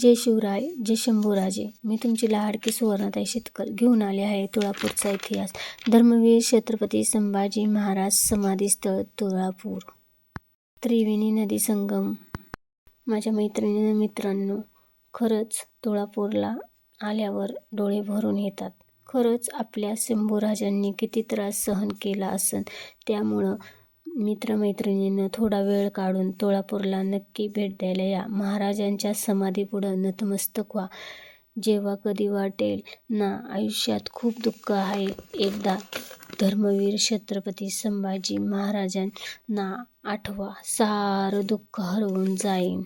जय शिवराय जय शंभूराजे. मी तुमची लाडकी सुवर्णताई शेतकर. घेऊन आले आहे तुळापूरचा इतिहास. धर्मवीर छत्रपती संभाजी महाराज समाधीस्थळ तुळापूर. त्रिवेणी नदी संगम. माझ्या मैत्रिणी मित्रांनो खरंच तुळापूरला आल्यावर डोळे भरून येतात. खरंच आपल्या शंभूराजांनी किती त्रास सहन केला असन. त्यामुळं मित्रमैत्रिणींनं थोडा वेळ काढून तुळापूरला नक्की भेट द्यायला या. महाराजांच्या समाधीपुढं नतमस्तक व्हा. जेव्हा कधी वाटेल ना आयुष्यात खूप दुःख आहे. एकदा धर्मवीर छत्रपती संभाजी महाराजांना आठवा. सारं दुःख हरवून जाईन.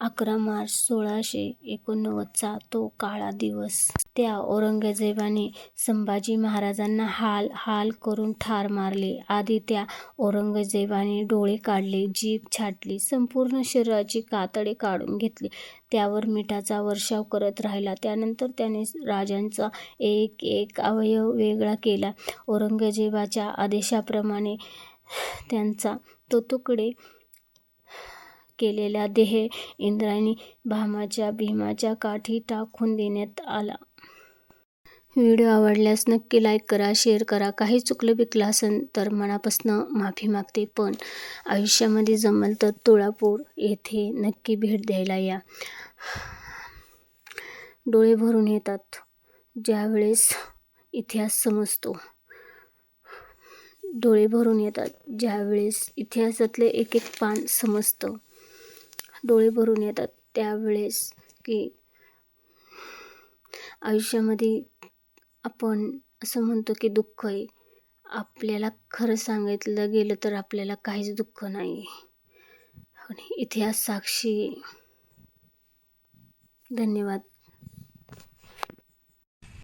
अकरा मार्च सोळाशे एकोणनव्वदचा तो काळा दिवस. त्या औरंगजेबाने संभाजी महाराजांना हाल हाल करून ठार मारले. आधी त्या औरंगजेबाने डोळे काढले जीभ छाटली संपूर्ण शरीराची कातडे काढून घेतली. त्यावर मिठाचा वर्षाव करत राहिला. त्यानंतर त्याने राजांचा एक एक अवयव वेगळा केला. औरंगजेबाच्या आदेशाप्रमाणे त्यांचा तो तुकडे केलेला देह इंद्रानी भामाच्या भीमाच्या काठी टाकून देण्यात आला. व्हिडिओ आवडल्यास नक्की लाईक करा शेअर करा. काही चुकलं बिकलं असेल तर मनापासनं माफी मागते पण आयुष्यामध्ये जमल तर तुळापूर येथे नक्की भेट द्यायला या. डोळे भरून येतात ज्यावेळेस इतिहास समजतो. डोळे भरून येतात ज्यावेळेस इतिहासातले एक एक पान समजतं. डोळे भरून येतात त्यावेळेस की आयुष्यामध्ये आपण असं म्हणतो की दुःख आहे. आपल्याला खरं सांगितलं गेलं तर आपल्याला काहीच दुःख नाही. आणि इतिहास साक्षी धन्यवाद.